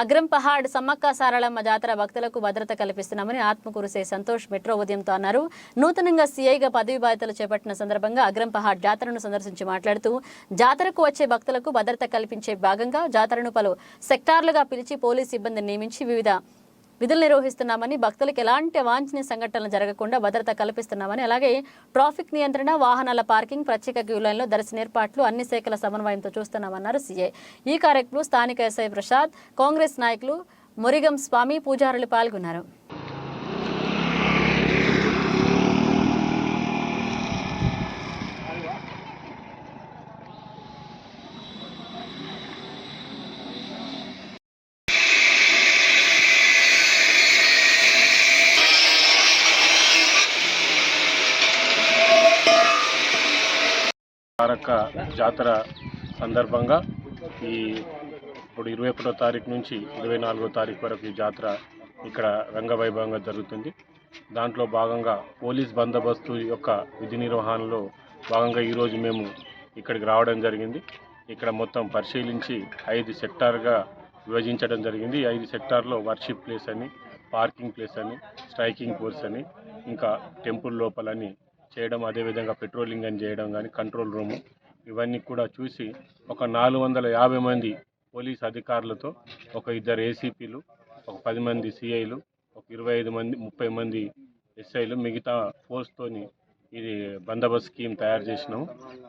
అగ్రం పహాడ్ సమ్మక్క సారళమ్మ జాతర భక్తులకు భద్రత కల్పిస్తున్నామని ఆత్మకూరుసే సంతోష్ మెట్రో ఉదయంతో అన్నారు. నూతనంగా సీఐగా పదవి బాధ్యతలు చేపట్టిన సందర్భంగా అగ్రం పహాడ్ జాతరను సందర్శించి మాట్లాడుతూ జాతరకు వచ్చే భక్తులకు భద్రత కల్పించే భాగంగా జాతరను పలు సెక్టార్లుగా పిలిచి పోలీస్ సిబ్బందిని నియమించి వివిధ విధులు నిర్వహిస్తున్నామని భక్తులకు ఎలాంటి అవాంఛనీయ సంఘటనలు జరగకుండా భద్రత కల్పిస్తున్నామని అలాగే ట్రాఫిక్ నియంత్రణ వాహనాల పార్కింగ్ ప్రత్యేక క్యూ లైన్లో దర్శన ఏర్పాట్లు అన్ని శాఖల సమన్వయంతో చూస్తున్నామన్నారు సీఏ. ఈ కార్యక్రమంలో స్థానిక ఎస్ఐ ప్రసాద్ కాంగ్రెస్ నాయకులు మురిగం స్వామి పూజారులు పాల్గొన్నారు. కారక్క జాతర సందర్భంగా ఈ ఇప్పుడు ఇరవై ఒకటో తారీఖు నుంచి ఇరవై నాలుగో తారీఖు వరకు ఈ జాతర ఇక్కడ రంగవైభవంగా జరుగుతుంది. దాంట్లో భాగంగా పోలీస్ బందోబస్తు యొక్క విధి నిర్వహణలో భాగంగా ఈరోజు మేము ఇక్కడికి రావడం జరిగింది. ఇక్కడ మొత్తం పరిశీలించి ఐదు సెక్టార్గా విభజించడం జరిగింది. ఐదు సెక్టార్లో వర్షిప్ ప్లేస్ అని పార్కింగ్ ప్లేస్ అని స్ట్రైకింగ్ ఫోర్స్ అని ఇంకా టెంపుల్ లోపలని చేయడం అదేవిధంగా పెట్రోలింగ్ అని చేయడం కానీ కంట్రోల్ రూము ఇవన్నీ కూడా చూసి ఒక నాలుగు వందల యాభై మంది పోలీస్ అధికారులతో ఒక ఇద్దరు ఏసీపీలు ఒక పది మంది సిఐలు ఒక ఇరవై ఐదు మంది ముప్పై మంది ఎస్ఐలు మిగతా ఫోర్స్తోని ఇది బందోబస్తు స్కీమ్ తయారు చేసినాము.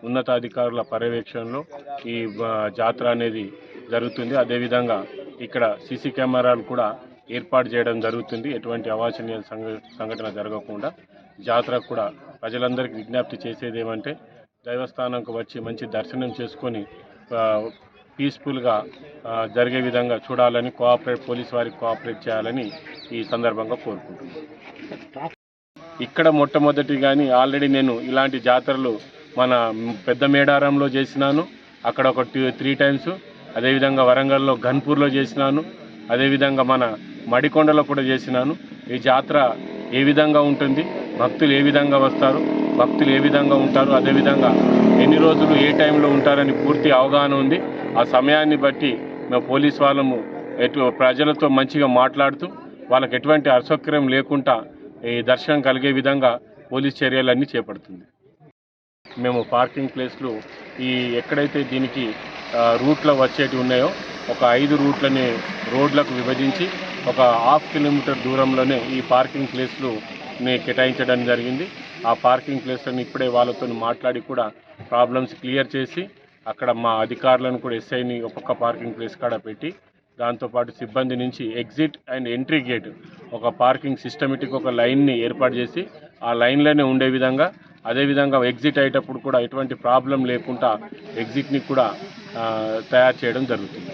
ఉన్నతాధికారుల పర్యవేక్షణలో ఈ జాతర అనేది జరుగుతుంది. అదేవిధంగా ఇక్కడ సీసీ కెమెరాలు కూడా ఏర్పాటు చేయడం జరుగుతుంది. ఎటువంటి అవాంఛనీయ సంఘ సంఘటన జరగకుండా. జాతర కూడా ప్రజలందరికీ విజ్ఞప్తి చేసేది ఏమంటే దైవస్థానంకు వచ్చి మంచి దర్శనం చేసుకొని పీస్ఫుల్గా జరిగే విధంగా చూడాలని కోఆపరేట్ పోలీస్ వారికి కోఆపరేట్ చేయాలని ఈ సందర్భంగా కోరుకుంటున్నాను ఇక్కడ మొట్టమొదటి కానీ ఆల్రెడీ నేను ఇలాంటి జాతరలు మన పెద్ద మేడారంలో చేసినాను. అక్కడ ఒక టూ త్రీ టైమ్స్. అదేవిధంగా వరంగల్లో ఘన్పూర్లో చేసినాను. అదేవిధంగా మన మడికొండలో కూడా చేసినాను. ఈ జాతర ఏ విధంగా ఉంటుంది? భక్తులు ఏ విధంగా వస్తారు? భక్తులు ఏ విధంగా ఉంటారు? అదేవిధంగా ఎన్ని రోజులు ఏ టైంలో ఉంటారని పూర్తి అవగాహన ఉంది. ఆ సమయాన్ని బట్టి మేము పోలీస్ వాళ్ళము ఎటు ప్రజలతో మంచిగా మాట్లాడుతూ వాళ్ళకి ఎటువంటి అసౌకర్యం లేకుండా ఈ దర్శనం కలిగే విధంగా పోలీస్ చర్యలన్నీ చేపడుతుంది. మేము పార్కింగ్ ప్లేస్లు ఈ ఎక్కడైతే దీనికి రూట్లో వచ్చేటివి ఉన్నాయో ఒక ఐదు రూట్లని రోడ్లకు విభజించి ఒక హాఫ్ కిలోమీటర్ దూరంలోనే ఈ పార్కింగ్ ప్లేస్లు కేటాయించడం జరిగింది. ఆ పార్కింగ్ ప్లేస్లను ఇప్పుడే వాళ్ళతో మాట్లాడి కూడా ప్రాబ్లమ్స్ క్లియర్ చేసి అక్కడ మా అధికారులను కూడా ఎస్ఐని ఒక్కొక్క పార్కింగ్ ప్లేస్ కాడ పెట్టి దాంతోపాటు సిబ్బంది నుంచి ఎగ్జిట్ అండ్ ఎంట్రీ గేట్ ఒక పార్కింగ్ సిస్టమేటిక్ ఒక లైన్ని ఏర్పాటు చేసి ఆ లైన్లోనే ఉండే విధంగా అదేవిధంగా ఎగ్జిట్ అయ్యేటప్పుడు కూడా ఎటువంటి ప్రాబ్లం లేకుండా ఎగ్జిట్ని కూడా తయారు చేయడం జరుగుతుంది.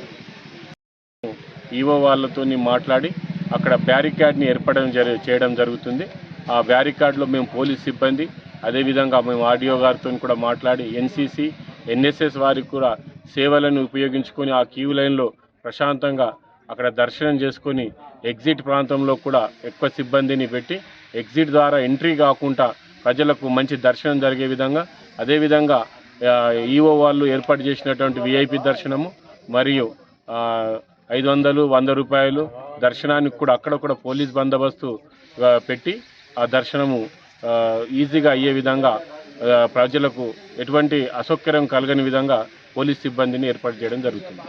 ఈవో వాళ్ళతో మాట్లాడి అక్కడ బ్యారికేడ్ని ఏర్పడడం జరి చేయడం జరుగుతుంది. ఆ బ్యారికాడ్లో మేము పోలీస్ సిబ్బంది అదేవిధంగా మేము ఆర్డీఓ గారితో కూడా మాట్లాడి ఎన్సీసీ ఎన్ఎస్ఎస్ వారికి కూడా సేవలను ఉపయోగించుకొని ఆ క్యూ లైన్లో ప్రశాంతంగా అక్కడ దర్శనం చేసుకొని ఎగ్జిట్ ప్రాంతంలో కూడా ఎక్కువ సిబ్బందిని పెట్టి ఎగ్జిట్ ద్వారా ఎంట్రీ కాకుండా ప్రజలకు మంచి దర్శనం జరిగే విధంగా అదేవిధంగా ఈఓ వాళ్ళు ఏర్పాటు చేసినటువంటి విఐపి దర్శనము మరియు ఐదు వందలు వంద రూపాయలు దర్శనానికి కూడా అక్కడ కూడా పోలీస్ బందోబస్తు పెట్టి దర్శనము ఆ, ఈజీగా అయ్యే విధంగా ప్రజలకు ఎటువంటి అసౌకర్యం కలగని విధంగా పోలీస్ సిబ్బందిని ఏర్పాటు చేయడం జరుగుతుంది.